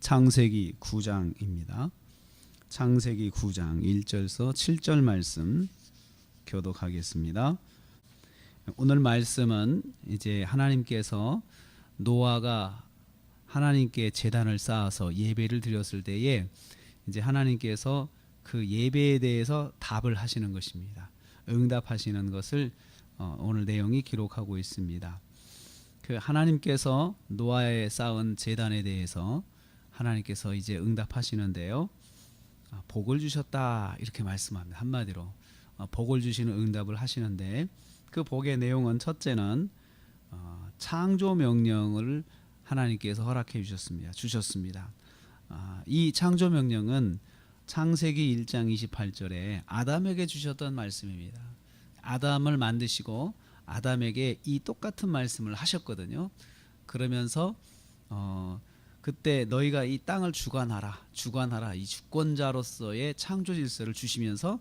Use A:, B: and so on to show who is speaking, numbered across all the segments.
A: 창세기 9장입니다. 창세기 9장 1절서 7절 말씀 교독하겠습니다. 오늘 말씀은 이제 하나님께서 노아가 하나님께 제단을 쌓아서 예배를 드렸을 때에 이제 하나님께서 그 예배에 대해서 답을 하시는 것입니다. 응답하시는 것을 어, 오늘 내용이 기록하고 있습니다. 그 하나님께서 노아에 쌓은 제단에 대해서 하나님께서 이제 응답하시는데요. 아, 복을 주셨다 이렇게 말씀합니다. 한마디로 어, 복을 주시는 응답을 하시는데 그 복의 내용은 첫째는 어, 창조 명령을 하나님께서 허락해 주셨습니다. 주셨습니다. 아, 이 창조 명령은 창세기 1장 28절에 아담에게 주셨던 말씀입니다. 아담을 만드시고 아담에게 이 똑같은 말씀을 하셨거든요. 그러면서 어, 그때 너희가 이 땅을 주관하라, 주관하라 이 주권자로서의 창조 질서를 주시면서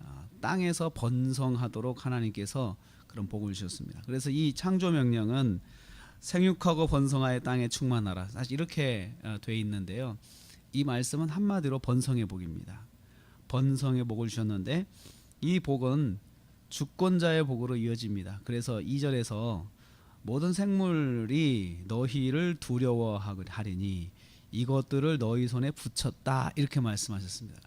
A: 어, 땅에서 번성하도록 하나님께서 그런 복을 주셨습니다. 그래서 이 창조 명령은 생육하고 번성하여 땅에 충만하라. 사실 이렇게 어, 돼 있는데요. 이 말씀은 한마디로 번성의 복입니다. 번성의 복을 주셨는데 이 복은 주권자의 복으로 이어집니다. 그래서 2절에서 모든 생물이 너희를 두려워하리니 이것들을 너희 손에 붙였다 이렇게 말씀하셨습니다.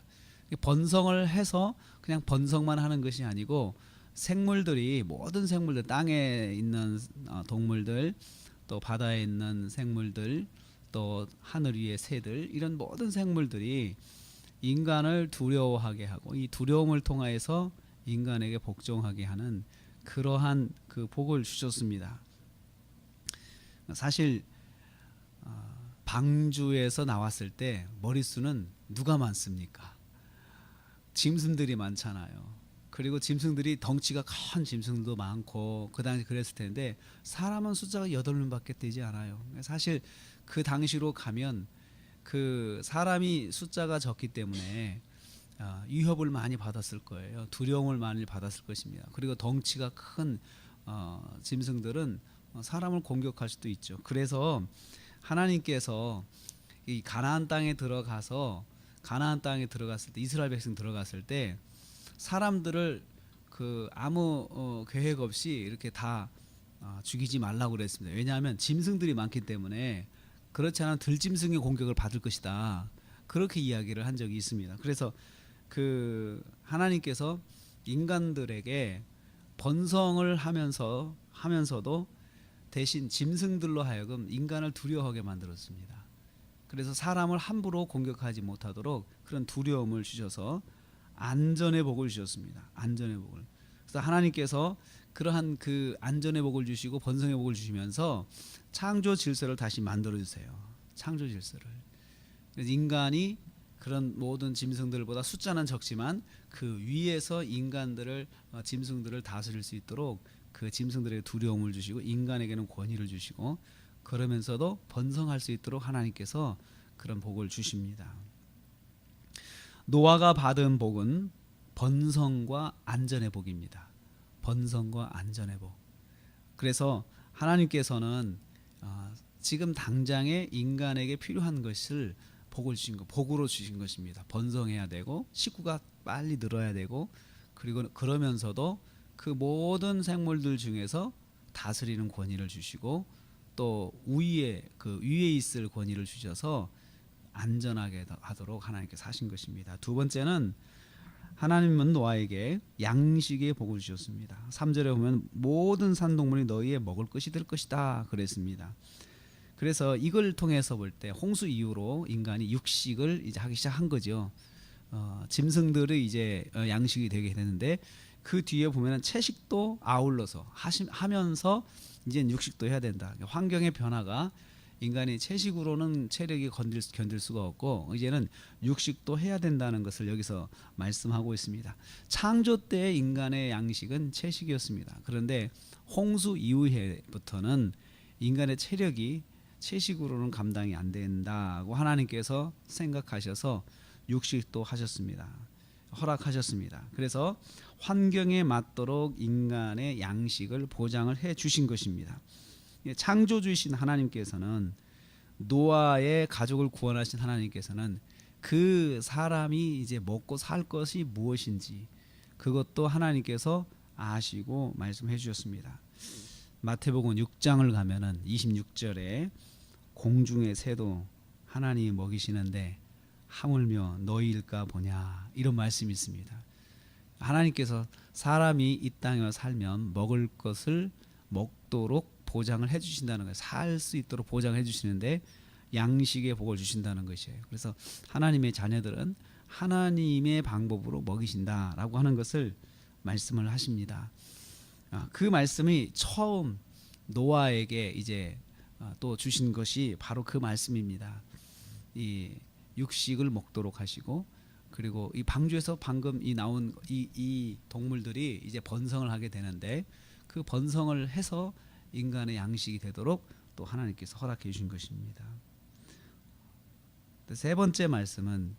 A: 번성을 해서 그냥 번성만 하는 것이 아니고 생물들이 모든 생물들 땅에 있는 어, 동물들 또 바다에 있는 생물들 또 하늘 위의 새들 이런 모든 생물들이 인간을 두려워하게 하고 이 두려움을 통하여서 인간에게 복종하게 하는 그러한 그 복을 주셨습니다. 사실 어, 방주에서 나왔을 때 머릿수는 누가 많습니까? 짐승들이 많잖아요. 그리고 짐승들이 덩치가 큰 짐승도 많고 그 당시 그랬을 텐데 사람은 숫자가 여덟 명밖에 되지 않아요. 사실 그 당시로 가면 그 사람이 숫자가 적기 때문에 아, 위협을 많이 받았을 거예요. 두려움을 많이 받았을 것입니다. 그리고 덩치가 큰 어, 짐승들은 사람을 공격할 수도 있죠. 그래서 하나님께서 이 가나안 땅에 들어가서 가나안 땅에 들어갔을 때 이스라엘 백성 들어갔을 때 사람들을 그 아무 어, 계획 없이 이렇게 다 어, 죽이지 말라고 그랬습니다. 왜냐하면 짐승들이 많기 때문에 그렇지 않은 들짐승의 공격을 받을 것이다. 그렇게 이야기를 한 적이 있습니다. 그래서 그 하나님께서 인간들에게 번성을 하면서 하면서도 대신 짐승들로 하여금 인간을 두려워하게 만들었습니다. 그래서 사람을 함부로 공격하지 못하도록 그런 두려움을 주셔서 안전의 복을 주셨습니다. 안전의 복을. 그래서 하나님께서 그러한 그 안전의 복을 주시고 번성의 복을 주시면서 창조 질서를 다시 만들어 주세요. 창조 질서를. 그래서 인간이 그런 모든 짐승들보다 숫자는 적지만 그 위에서 인간들을 어, 짐승들을 다스릴 수 있도록 그 짐승들에게 두려움을 주시고 인간에게는 권위를 주시고 그러면서도 번성할 수 있도록 하나님께서 그런 복을 주십니다. 노아가 받은 복은 번성과 안전의 복입니다. 번성과 안전의 복. 그래서 하나님께서는 어, 지금 당장에 인간에게 필요한 것을 복을 주신 것, 복으로 주신 것입니다. 번성해야 되고 식구가 빨리 늘어야 되고 그리고 그러면서도 그 모든 생물들 중에서 다스리는 권위를 주시고 또 위에 그 위에 있을 권위를 주셔서 안전하게 하도록 하나님께서 하신 것입니다. 두 번째는 하나님은 노아에게 양식의 복을 주셨습니다. 3절에 보면 모든 산동물이 너희의 먹을 것이 될 것이다 그랬습니다. 그래서 이걸 통해서 볼 때 홍수 이후로 인간이 육식을 이제 하기 시작한 거죠. 어, 짐승들이 이제 어, 양식이 되게 되는데 그 뒤에 보면은 채식도 아울러서 하시, 하면서 이제 육식도 해야 된다. 환경의 변화가 인간이 채식으로는 체력이 건들, 견딜 수가 없고 이제는 육식도 해야 된다는 것을 여기서 말씀하고 있습니다. 창조 때 인간의 양식은 채식이었습니다. 그런데 홍수 이후에부터는 인간의 체력이 채식으로는 감당이 안 된다고 하나님께서 생각하셔서 육식도 하셨습니다. 허락하셨습니다. 그래서 환경에 맞도록 인간의 양식을 보장을 해 주신 것입니다. 창조주이신 하나님께서는 노아의 가족을 구원하신 하나님께서는 그 사람이 이제 먹고 살 것이 무엇인지 그것도 하나님께서 아시고 말씀해 주셨습니다. 마태복음 6장을 가면은 26절에 공중의 새도 하나님이 먹이시는데 하물며 너희일까 보냐 이런 말씀이 있습니다. 하나님께서 사람이 이 땅에 살면 먹을 것을 먹도록 보장을 해 주신다는 거예요. 살 수 있도록 보장해 주시는데 양식의 복을 주신다는 것이에요. 그래서 하나님의 자녀들은 하나님의 방법으로 먹이신다라고 하는 것을 말씀을 하십니다. 아, 그 말씀이 처음 노아에게 이제 아, 또 주신 것이 바로 그 말씀입니다. 이 육식을 먹도록 하시고 그리고 이 방주에서 방금 이 나온 이, 이 동물들이 이제 번성을 하게 되는데 그 번성을 해서 인간의 양식이 되도록 또 하나님께서 허락해 주신 것입니다. 세 번째 말씀은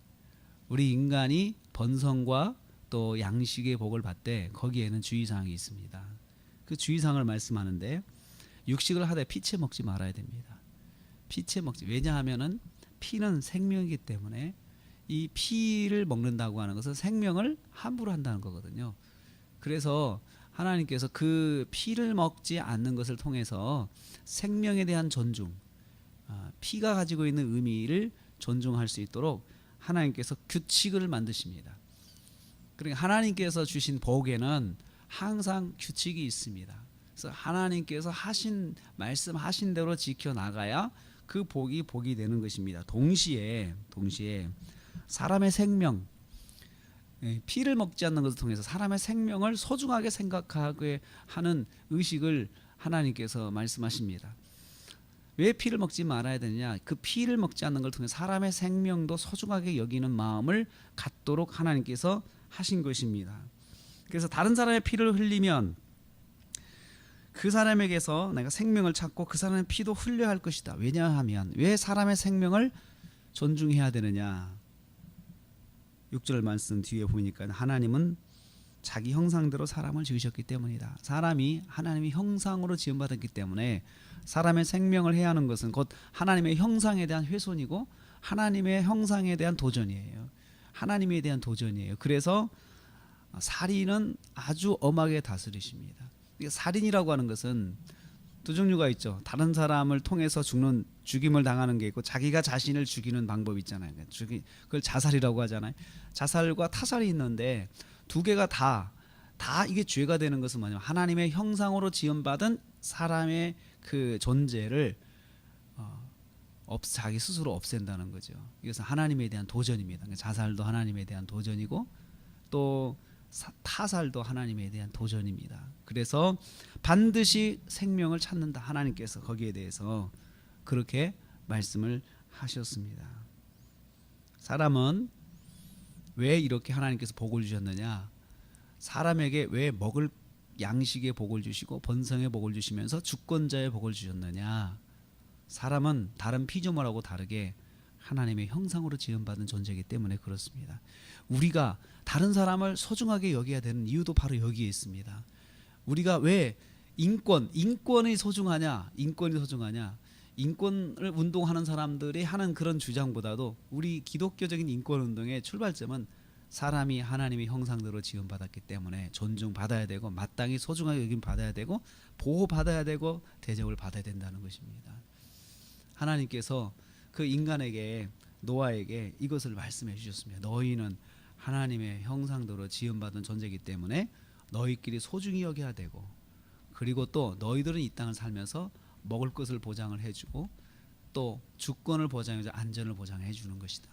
A: 우리 인간이 번성과 또 양식의 복을 받되 거기에는 주의사항이 있습니다. 그 주의사항을 말씀하는데 육식을 하되 피채 먹지 말아야 됩니다. 피채 먹지 왜냐하면은 피는 생명이기 때문에 이 피를 먹는다고 하는 것은 생명을 함부로 한다는 거거든요. 그래서 하나님께서 그 피를 먹지 않는 것을 통해서 생명에 대한 존중, 아, 피가 가지고 있는 의미를 존중할 수 있도록 하나님께서 규칙을 만드십니다. 그러니까 하나님께서 주신 복에는 항상 규칙이 있습니다. 그래서 하나님께서 하신 말씀하신 대로 지켜 나가야 그 복이 복이 되는 것입니다. 동시에 동시에 사람의 생명 예, 피를 먹지 않는 것을 통해서 사람의 생명을 소중하게 생각하게 하는 의식을 하나님께서 말씀하십니다. 왜 피를 먹지 말아야 되느냐? 그 피를 먹지 않는 걸 통해 사람의 생명도 소중하게 여기는 마음을 갖도록 하나님께서 하신 것입니다. 그래서 다른 사람의 피를 흘리면 그 사람에게서 내가 생명을 찾고 그 사람의 피도 흘려야 할 것이다. 왜냐하면 왜 사람의 생명을 존중해야 되느냐? 6절 말씀 뒤에 보니까 하나님은 자기 형상대로 사람을 지으셨기 때문이다. 사람이 하나님의 형상으로 지음받았기 때문에 사람의 생명을 해야 하는 것은 곧 하나님의 형상에 대한 훼손이고 하나님의 형상에 대한 도전이에요. 하나님에 대한 도전이에요. 그래서 살인은 아주 엄하게 다스리십니다. 살인이라고 하는 것은 두 종류가 있죠. 다른 사람을 통해서 죽는 죽임을 당하는 게 있고 자기가 자신을 죽이는 방법이 있잖아요. 죽이 그걸 자살이라고 하잖아요. 자살과 타살이 있는데 두 개가 다다 이게 죄가 되는 것은 뭐냐면 하나님의 형상으로 지음받은 사람의 그 존재를 어, 없, 자기 스스로 없앤다는 거죠. 이것은 하나님에 대한 도전입니다. 그러니까 자살도 하나님에 대한 도전이고 또 사, 타살도 하나님에 대한 도전입니다. 그래서 반드시 생명을 찾는다. 하나님께서 거기에 대해서 그렇게 말씀을 하셨습니다. 사람은 왜 이렇게 하나님께서 복을 주셨느냐? 사람에게 왜 먹을 양식의 복을 주시고 번성의 복을 주시면서 주권자의 복을 주셨느냐? 사람은 다른 피조물하고 다르게 하나님의 형상으로 지음받은 존재이기 때문에 그렇습니다. 우리가 다른 사람을 소중하게 여겨야 되는 이유도 바로 여기에 있습니다. 우리가 왜 인권, 인권이 소중하냐? 인권이 소중하냐? 인권을 운동하는 사람들이 하는 그런 주장보다도 우리 기독교적인 인권 운동의 출발점은 사람이 하나님의 형상대로 지음받았기 때문에 존중받아야 되고 마땅히 소중하게 여김 받아야 되고 보호받아야 되고 대접을 받아야 된다는 것입니다. 하나님께서 그 인간에게 노아에게 이것을 말씀해 주셨습니다. 너희는 하나님의 형상대로 지음받은 존재이기 때문에 너희끼리 소중히 여겨야 되고 그리고 또 너희들은 이 땅을 살면서 먹을 것을 보장을 해주고 또 주권을 보장해서 안전을 보장해 주는 것이다.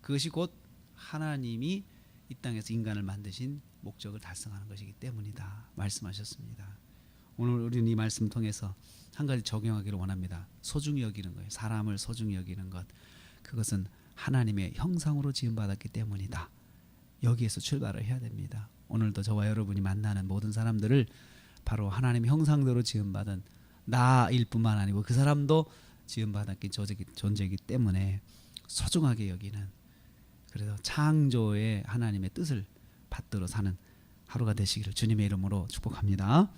A: 그것이 곧 하나님이 이 땅에서 인간을 만드신 목적을 달성하는 것이기 때문이다. 말씀하셨습니다. 오늘 우리는 이 말씀 통해서 한 가지 적용하기를 원합니다. 소중히 여기는 거예요. 사람을 소중히 여기는 것. 그것은 하나님의 형상으로 지음 받았기 때문이다. 여기에서 출발을 해야 됩니다. 오늘도 저와 여러분이 만나는 모든 사람들을 바로 하나님의 형상대로 지음 받은 나일 뿐만 아니고 그 사람도 지음 받았기 존재이기 때문에 소중하게 여기는 그래서 창조의 하나님의 뜻을 받들어 사는 하루가 되시기를 주님의 이름으로 축복합니다.